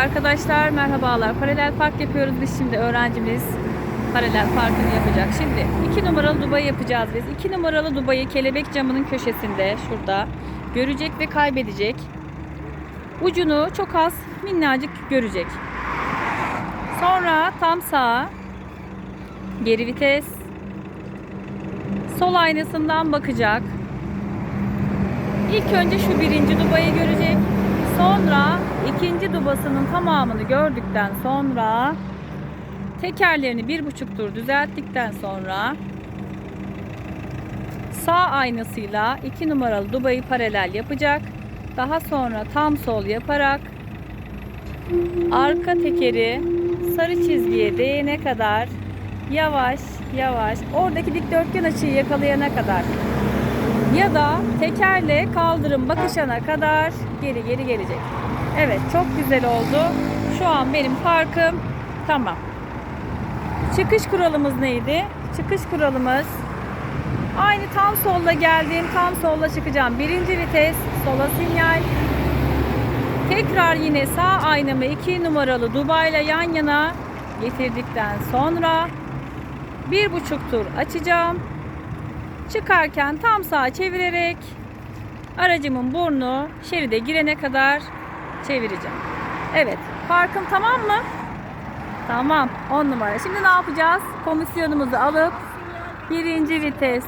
Arkadaşlar merhabalar. Paralel park yapıyoruz biz şimdi öğrencimiz paralel parkını yapacak. Şimdi 2 numaralı Dubai yapacağız biz. 2 numaralı Dubai'yi kelebek camının köşesinde şurada görecek ve kaybedecek. Ucunu çok az minnacık görecek. Sonra tam sağa geri vites sol aynasından bakacak. İlk önce şu birinci dubayı görecek. Sonra ikinci dubasının tamamını gördükten sonra tekerlerini bir buçuk tur düzelttikten sonra sağ aynasıyla iki numaralı dubayı paralel yapacak. Daha sonra tam sol yaparak arka tekeri sarı çizgiye değene kadar yavaş yavaş oradaki dikdörtgen açıyı yakalayana kadar ya da tekerle kaldırım bakışana kadar geri geri gelecek. Evet çok güzel oldu. Şu an benim parkım tamam. Çıkış kuralımız neydi? Çıkış kuralımız aynı tam solda geldiğim tam solda çıkacağım. Birinci vites sola sinyal. Tekrar yine sağ aynamı 2 numaralı Dubai'yle yan yana getirdikten sonra bir buçuk tur açacağım. Çıkarken tam sağa çevirerek aracımın burnu şeride girene kadar çevireceğim. Evet, parkım tamam mı? Tamam, 10 numara. Şimdi ne yapacağız? Komisyonumuzu alıp birinci vites.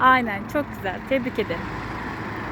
Aynen, çok güzel. Tebrik ederim.